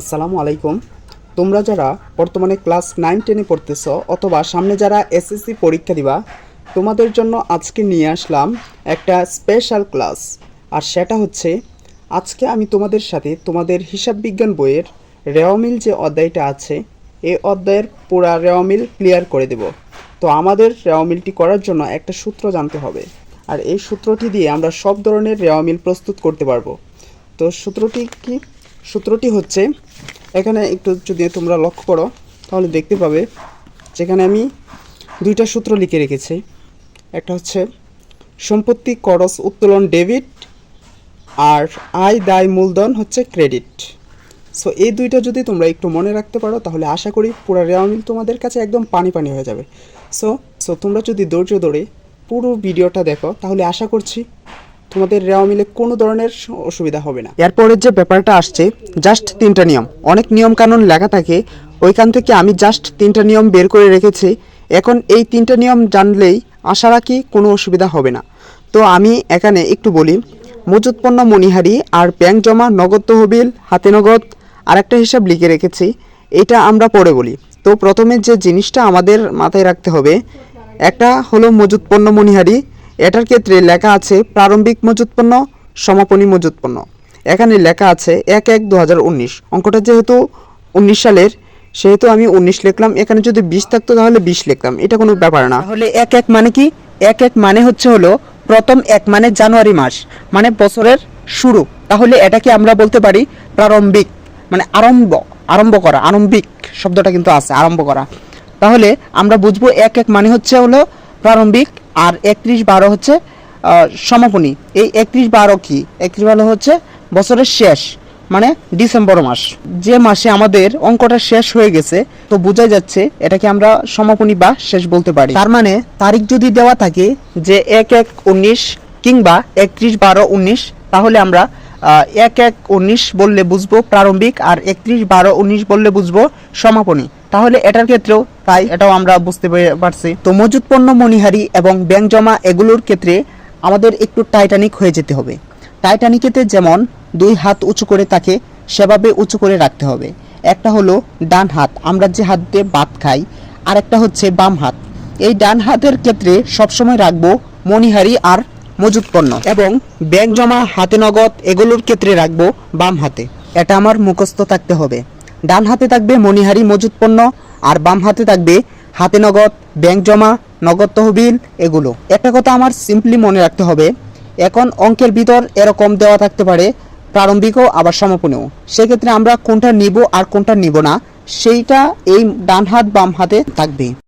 আসসালামু আলাইকুম। তোমরা যারা বর্তমানে ক্লাস নাইন, টেনে পড়তেছ অথবা সামনে যারা এসএসসি পরীক্ষা দিবা, তোমাদের জন্য আজকে নিয়ে আসলাম একটা স্পেশাল ক্লাস আর সেটা হচ্ছে, আজকে আমি তোমাদের সাথে তোমাদের হিসাব বিজ্ঞান বইয়ের রেওয়ামিল যে অধ্যায়টা আছে এই অধ্যায়ের পুরা রেওয়ামিল ক্লিয়ার করে দেব। তো আমাদের রেওয়ামিলটি করার জন্য একটা সূত্র জানতে হবে। আর এই সূত্রটি দিয়ে আমরা সব ধরনের রেওয়ামিল প্রস্তুত করতে পারব। তো সূত্রটি কি? সূত্রটি হচ্ছে, এখানে একটু যদি তোমরা লক্ষ্য করো, তাহলে দেখতে পাবে যেখানে আমি দুইটা সূত্র লিখে রেখেছি। একটা হচ্ছে, সম্পত্তি করস উত্তোলন, ডেবিট, আর আয়, দায়, মূলধন হচ্ছে ক্রেডিট। সো, এই দুইটা যদি তোমরা একটু মনে রাখতে পারো, তাহলে আশা করি পুরো রেওয়ামিল তোমাদের কাছে একদম পানি পানি হয়ে যাবে। সো সো, তোমরা যদি ধৈর্য ধরে পুরো ভিডিওটা দেখো, তাহলে আশা করছি তোমাদের রেওয়া মিলে কোনো ধরনের অসুবিধা হবে না। এরপরের যে ব্যাপারটা আসছে জাস্ট তিনটা নিয়ম। অনেক নিয়ম কানুন লেখা থাকে, ওইখান থেকে আমি জাস্ট তিনটা নিয়ম বের করে রেখেছি। এখন এই তিনটা নিয়ম জানলেই আশা রাখি কোনো অসুবিধা হবে না। তো আমি এখানে একটু বলি মজুত পণ্য মণিহারি আর ব্যাংক জমা, নগদ তহবিল, হাতে নগদ, আরেকটা হিসাব লিখে রেখেছি, এটা আমরা পরে বলি। তো প্রথমে যে জিনিসটা আমাদের মাথায় রাখতে হবে, একটা হলো মজুত পণ্য মণিহারি এটার ক্ষেত্রে লেখা আছে প্রারম্ভিক মজুত পণ্য সমাপনী মজুত পণ্য এখানে লেখা আছে এক এক দু অঙ্কটা যেহেতু উনিশ সালের, সেহেতু আমি উনিশ লিখলাম। এখানে যদি বিশ থাকতো তাহলে বিশ লিখলাম। এটা কোনো ব্যাপার না। তাহলে এক এক মানে কি? এক এক মানে হচ্ছে হলো প্রথম এক মানে জানুয়ারি মাস মানে বছরের শুরু। তাহলে এটাকে আমরা বলতে পারি প্রারম্ভিক মানে আরম্ভ আরম্ভ করা, আরম্ভিক শব্দটা কিন্তু আছে, আরম্ভ করা। তাহলে আমরা বুঝব এক এক মানে হচ্ছে হলো প্রারম্ভিক আর একত্রিশ বারো হচ্ছে সমাপনী। এই একত্রিশ বারো কি? একত্রিশ বারো হচ্ছে বছরের শেষ মানে ডিসেম্বর মাস। যে মাসে আমাদের অঙ্কটা শেষ হয়ে গেছে, তো বোঝা যাচ্ছে এটাকে আমরা সমাপনী বা শেষ বলতে পারি। তার মানে তারিখ যদি দেওয়া থাকে যে এক এক উনিশ কিংবা একত্রিশ বারো উনিশ, তাহলে আমরা এক এক উনিশ বললে বুঝব প্রারম্ভিক আর একত্রিশ বারো উনিশ বললে বুঝব সমাপনী। তাহলে এটার ক্ষেত্রেও তাই, এটাও আমরা বুঝতে পারছি। তো মজুত পণ্য, মণিহারি এবং ব্যাংক জমা এগুলোর ক্ষেত্রে আমাদের একটু টাইটানিক হয়ে যেতে হবে। টাইটানিকেতে যেমন দুই হাত উঁচু করে তাকে সেভাবে উঁচু করে রাখতে হবে। একটা হলো ডান হাত, আমরা যে হাত দিয়ে ভাত খাই আর একটা হচ্ছে বাম হাত। এই ডান হাতের ক্ষেত্রে সবসময় রাখব মণিহারি আর মজুত পণ্য এবং ব্যাংক জমা, হাতে নগদ এগুলোর ক্ষেত্রে রাখব বাম হাতে। এটা আমার মুখস্থ থাকতে হবে। ডান হাতে থাকবে মণিহারি মজুত পণ্য আর বাম হাতে থাকবে হাতে নগদ, ব্যাংক জমা, নগদ তহবিল এগুলো। একটা কথা আমার সিম্পলি মনে রাখতে হবে, এখন অঙ্কের ভিতর এরকম দেওয়া থাকতে পারে প্রারম্ভিকও আবার সমাপনীও। সেক্ষেত্রে আমরা কোনটা নিব আর কোনটা নিব না, সেইটা এই ডান হাত বাম হাতে থাকবে।